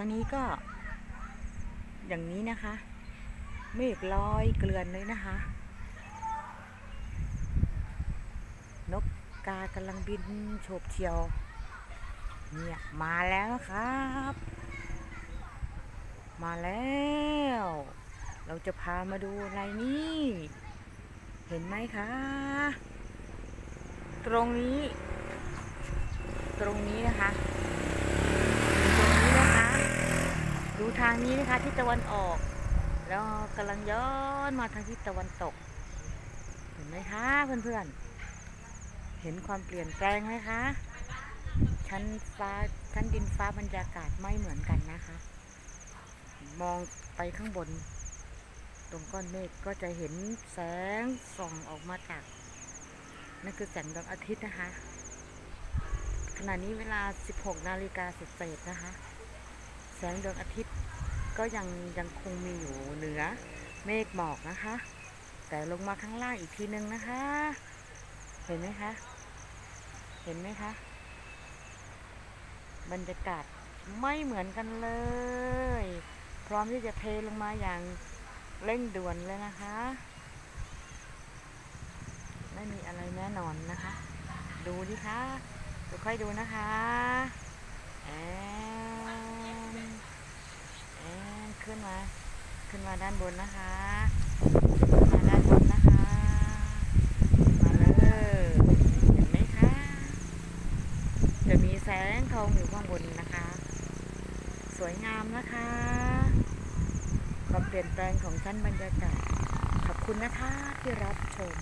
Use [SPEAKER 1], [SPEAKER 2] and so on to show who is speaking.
[SPEAKER 1] างนี้ก็ อย่างนี้นะคะเมฆลอยเกลื่อนเลยนะคะ นกกากำลังบินโฉบเฉียว เนี่ยมาแล้วนะครับ มาแล้ว เราจะพามาดูอะไรนี่ เห็นไหมคะ ตรงนี้ ตรงนี้นะคะ ตรงนี้นะคะ ดูทางนี้นะคะทิศตะวันออก แล้วกำลังย้อนมาทางทิศตะวันตก เห็นไหมคะเพื่อนๆ เห็นความเปลี่ยนแปลงไหมคะ ชั้นฟ้าชั้นดินฟ้าบรรยากาศไม่เหมือนกันนะคะ มองไปข้างบน ตรงก้อนเมฆก็จะเห็นแสงส่องออกมาจากนั่นคือแสงดวงอาทิตย์นะคะ ขณะนี้เวลา 16 นาฬิกาเศษนะคะ แสงดวงอาทิตย์ ก็ยังยังคงมีอยู่เหนือเมฆหมอกนะคะ แต่ลงมาข้างล่างอีกทีนึงนะคะ เห็นไหมคะ เห็นไหมคะ บรรยากาศไม่เหมือนกันเลย พร้อมที่จะเทลงมาอย่างเร่งด่วนเลยนะคะ ไม่มีอะไรแน่นอนนะคะ ดูดิคะค่อยดูนะคะแอนแอน ขึ้นมาขึ้นมาด้านบนนะคะมาด้านบนนะคะมาเลยเห็นไหมคะจะมีแสงทองอยู่ข้างบนนะคะ สวยงามนะคะความเปลี่ยนแปลงของชั้นบรรยากาศขอบคุณนะคะที่รับชม